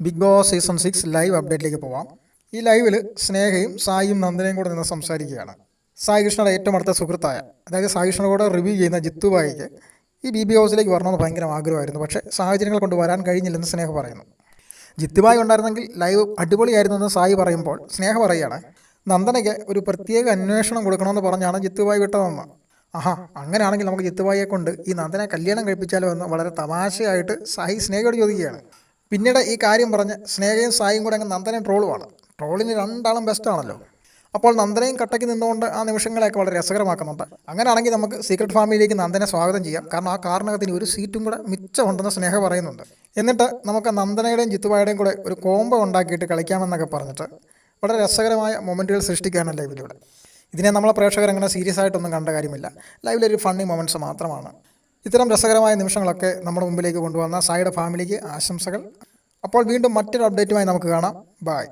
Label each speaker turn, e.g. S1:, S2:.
S1: Bigg Boss season six live അപ്ഡേറ്റിലേക്ക് പോവാം. ഈ ലൈവിൽ സ്നേഹയും സായിയും നന്ദനയും കൂടെ നിന്ന് സംസാരിക്കുകയാണ്. സായി കൃഷ്ണയുടെ ഏറ്റവും അടുത്ത സുഹൃത്തായ അതായത് സായി കൃഷ്ണ കൂടെ റിവ്യൂ ചെയ്യുന്ന ജിത്തു ബായിക്ക് ഈ ബി ബി ഹൗസിലേക്ക് വരണമെന്ന് ഭയങ്കര ആഗ്രഹമായിരുന്നു. പക്ഷേ സാഹചര്യങ്ങൾ കൊണ്ട് വരാൻ കഴിഞ്ഞില്ലെന്ന് സ്നേഹ പറയുന്നു. ജിത്തുബായി ഉണ്ടായിരുന്നെങ്കിൽ ലൈവ് അടിപൊളിയായിരുന്നു എന്ന് സായി പറയുമ്പോൾ സ്നേഹ പറയുകയാണ് നന്ദനയ്ക്ക് ഒരു പ്രത്യേക അന്വേഷണം കൊടുക്കണമെന്ന് പറഞ്ഞാണ് ജിത്തുബായി വിട്ടതെന്ന്. ആഹാ അങ്ങനെയാണെങ്കിൽ നമുക്ക് ജിത്തുബായിയെ കൊണ്ട് ഈ നന്ദനെ കല്യാണം കഴിപ്പിച്ചാലോ എന്ന് വളരെ തമാശയായിട്ട് സായി സ്നേഹയോട് ചോദിക്കുകയാണ്. പിന്നീട് ഈ കാര്യം പറഞ്ഞ് സ്നേഹയും സായും കൂടെ അങ്ങ് നന്ദനെ ട്രോളുമാണ് ട്രോളിന് രണ്ടാളും ബെസ്റ്റാണല്ലോ അപ്പോൾ നന്ദനയും കട്ടയ്ക്ക് നിന്നുകൊണ്ട് ആ നിമിഷങ്ങളെയൊക്കെ വളരെ രസകരമാക്കുന്നുണ്ട്. അങ്ങനെയാണെങ്കിൽ നമുക്ക് സീക്രട്ട് ഫാമിലിയിലേക്ക് നന്ദനെ സ്വാഗതം ചെയ്യാം. കാരണം ആ കാറിനകത്തിന് ഒരു സീറ്റും കൂടെ മിച്ചമുണ്ടെന്ന് സ്നേഹ പറയുന്നുണ്ട്. എന്നിട്ട് നമുക്ക് നന്ദനയുടെയും ജിത്തുവായുടെയും കൂടെ ഒരു കോംബോ ഉണ്ടാക്കിയിട്ട് കളിക്കാമെന്നൊക്കെ പറഞ്ഞിട്ട് വളരെ രസകരമായ മൊമെന്റുകൾ സൃഷ്ടിക്കുകയാണ് ലൈവിലൂടെ ഇതിനെ നമ്മളെ പ്രേക്ഷകർ അങ്ങനെ സീരിയസ് ആയിട്ടൊന്നും കണ്ട കാര്യമില്ല. ലൈവിലൊരു ഫണ്ണി മൊമെന്റ്സ് മാത്രമാണ്. ഇത്തരം രസകരമായ നിമിഷങ്ങളൊക്കെ നമ്മുടെ മുമ്പിലേക്ക് കൊണ്ടുവന്ന സായിയുടെ ഫാമിലിക്ക് ആശംസകൾ. അപ്പോൾ വീണ്ടും മറ്റൊരു അപ്ഡേറ്റുമായി നമുക്ക് കാണാം. ബായ്